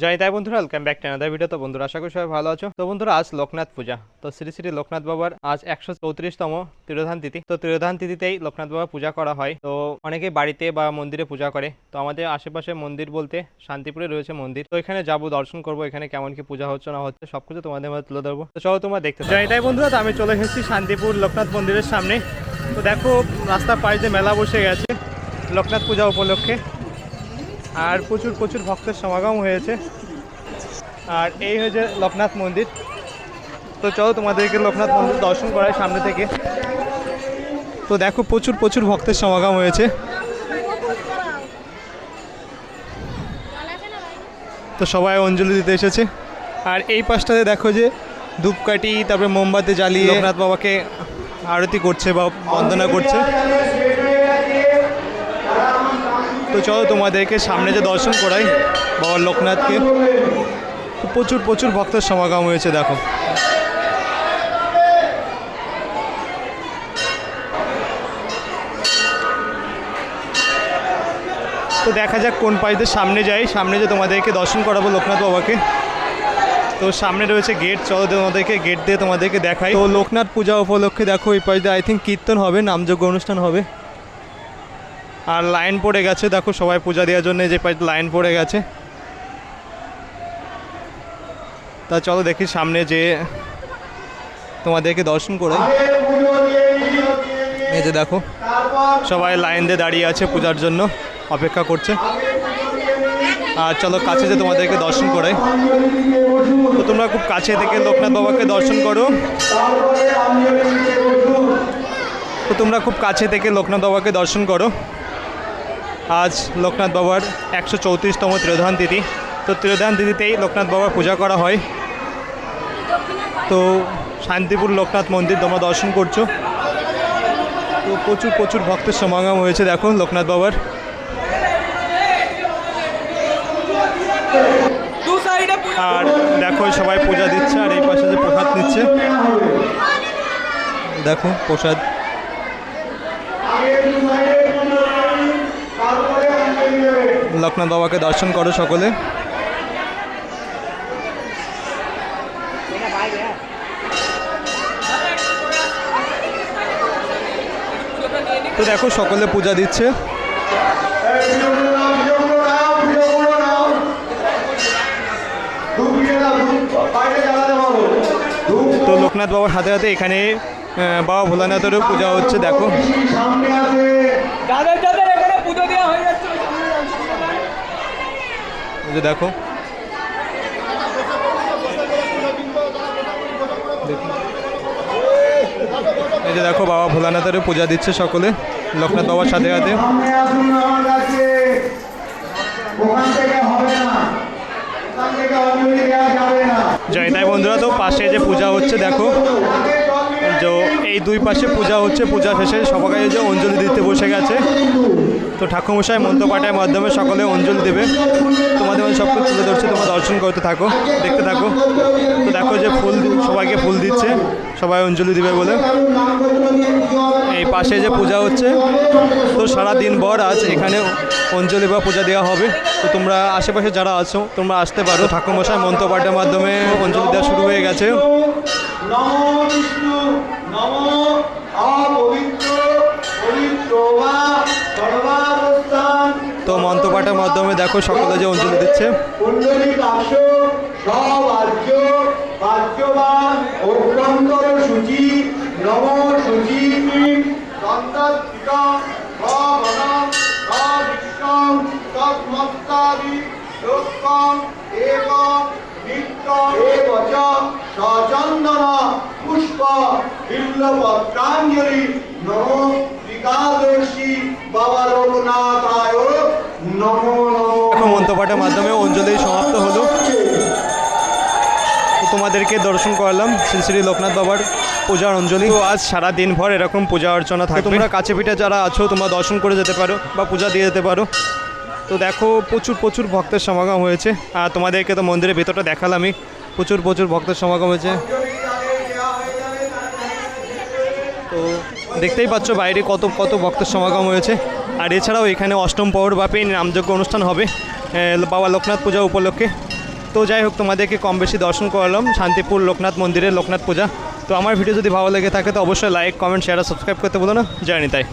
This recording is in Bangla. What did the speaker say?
জয় তাই বন্ধুরা welcome back to another video তো বন্ধুরা, আশা করি সবাই ভালো আছো। তো বন্ধুরা, আজ লোকনাথ পূজা। তো শ্রী শ্রী লোকনাথ বাবার আজ একশো চৌত্রিশতম তিরোধান তিথি। তো তিরোধান তিথিতেই লোকনাথ বাবা পূজা করা হয়। তো অনেকে বাড়িতে বা মন্দিরে পূজা করে। তো আমাদের আশেপাশে মন্দির বলতে শান্তিপুরে রয়েছে মন্দির। তো এখানে যাব, দর্শন করব, এখানে কেমন কি পূজা হচ্ছে, না হচ্ছে, সবকিছু তোমাদের মধ্যে তুলে ধরবো। তো চলো, তোমরা দেখতে জয় তাই বন্ধুরা, তো আমি চলে এসেছি শান্তিপুর লোকনাথ মন্দিরের সামনে। তো দেখো, রাস্তার যে মেলা বসে গেছে। লোকনাথ পূজা উপলক্ষে। আর প্রচুর প্রচুর ভক্তের সমাগম হয়েছে। আর এই হয়েছে লোকনাথ মন্দির। তো চলো তোমাদেরকে লোকনাথ মন্দির দর্শন করায় সামনে থেকে। তো দেখো প্রচুর প্রচুর ভক্তের সমাগম হয়েছে। তো সবাই অঞ্জলি দিতে এসেছে। আর এই পাশটাতে দেখো যে ধূপকাঠি, তারপরে মোমবাতি জ্বালিয়ে লোকনাথ বাবাকে আরতি করছে বা বন্দনা করছে। তো চলো তোমাদেরকে সামনে যে দর্শন করাই বাবা লোকনাথকে। প্রচুর প্রচুর ভক্তের সমাগম হয়েছে, দেখো। তো দেখা যাক কোন পাইতে সামনে যাই। সামনে যে তোমাদেরকে দর্শন করাবো লোকনাথ বাবাকে। তো সামনে রয়েছে গেট, চলো তোমাদেরকে গেট দিয়ে তোমাদেরকে দেখাই। তো লোকনাথ পূজা উপলক্ষে দেখো, এই পাশে আই থিঙ্ক কীর্তন হবে নামযোগ্য অনুষ্ঠান হবে। আর লাইন পড়ে গেছে, দেখো সবাই পূজা দেওয়ার জন্য যে পাশে লাইন পড়ে গেছে। তা চলো দেখি সামনে যে তোমাদেরকে দর্শন করে। এই যে দেখো, সবাই লাইন দিয়ে দাঁড়িয়ে আছে পূজার জন্য, অপেক্ষা করছে। আর চলো কাছে যে তোমাদেরকে দর্শন করাই তো তোমরা খুব কাছে থেকে লোকনাথ বাবাকে দর্শন করো। তো তোমরা খুব কাছে থেকে লোকনাথ বাবাকে দর্শন করো। আজ লোকনাথ বাবার একশো চৌত্রিশতম ত্রিধান তিথি। তো ত্রিধান তিথিতেই লোকনাথ বাবার পূজা করা হয়। তো শান্তিপুর লোকনাথ মন্দির তোমরা দর্শন করছ। তো প্রচুর প্রচুর ভক্তের সমাগম হয়েছে দেখো লোকনাথ বাবার। আর দেখো সবাই পূজা দিচ্ছে আর এই পাশে যে প্রসাদ নিচ্ছে। দেখো প্রসাদ। লোকনাথ বাবাকে দর্শন করো সকলে। তো দেখো, সকলে পূজা দিচ্ছে। তো লোকনাথ বাবার হাতে হাতে এখানে বাবা ভোলানাথেরও পূজা হচ্ছে, দেখো। যাদের যাদের এখানে পুজো দেওয়া হয়ে যাচ্ছে ওই সামনে রাখছি। এই যে দেখো। এই যে দেখো, বাবা ভোলানাথের পূজা দিচ্ছে সকলে, লোকনাথ বাবার সাথে সাথে। জয় তাই বন্ধুরা, তো পাশে যে পূজা হচ্ছে, দেখো। যে এই দুই পাশে পূজা হচ্ছে, পূজা শেষে সবাই যে অঞ্জলি দিতে বসে গেছে। তো ঠাকুরমশাই মন্ত্রপাঠের মাধ্যমে সকলে অঞ্জলি দেবে। তোমাদের সব কিছু তুলে ধরছে, তোমরা দর্শন করতে থাকো, দেখতে থাকো। তো দেখো যে ফুল সবাইকে ফুল দিচ্ছে, সবাই অঞ্জলি দিবে বলে। এই পাশে যে পূজা হচ্ছে, তো সারা দিন ভর আজ এখানে অঞ্জলি বা পূজা দেওয়া হবে। তো তোমরা আশেপাশে যারা আছো, তোমরা আসতে পারো। ঠাকুরমশাই মন্ত্রপাঠের মাধ্যমে অঞ্জলি দেওয়া শুরু হয়ে গেছে। নম বিষ্ণু নম অপবিত্র পবিত্র তো মন্ত্রপাঠের মাধ্যমে দেখো সকলে যে অঞ্জলি দিচ্ছে। কুণ্ডলী কাশ সবাজ্য বাজ্যবান অভ্যন্তর সূচি নম সূচি দন্তাত্মিকা ভবনম বিশ্বম তৎমত্তাদি লোকম এবং এবচ সচন্দন পুষ্প বিল্লপত্রাঞ্জলি নম বিকাদর্শী বাবা লোকনাথায় নমো দেখো মন্ত্রপাঠের মাধ্যমে অঞ্জলি সমাপ্ত হলো। তোমাদেরকে দর্শন করালাম শ্রী শ্রী লোকনাথ বাবার পূজার অঞ্জলি। তো আজ সারা দিন ভর এরকম পূজা অর্চনা থাকে তোমরা কাছে পিঠে যারা আছো তোমরা দর্শন করে যেতে পারো বা পূজা দিয়ে যেতে পারো। তো দেখো, প্রচুর প্রচুর ভক্তের সমাগম হয়েছে। আর তোমাদেরকে তো মন্দিরের ভেতরটা দেখালামই। প্রচুর প্রচুর ভক্তের সমাগম হয়েছে। তো দেখতেই পাচ্ছ বাইরে কত কত ভক্তের সমাগম হয়েছে। আর এছাড়াও এখানে অষ্টম পৌর ব্যাপী নামযজ্ঞ অনুষ্ঠান হবে বাবা লোকনাথ পূজা উপলক্ষে। তো যাই হোক, তোমাদেরকে কম বেশি দর্শন করালাম, শান্তিপুর লোকনাথ মন্দিরের লোকনাথ পূজা। তো আমার ভিডিও যদি ভালো লেগে থাকে, তো অবশ্যই লাইক কমেন্ট শেয়ার আর সাবস্ক্রাইব করতে বলো না। জানি তাই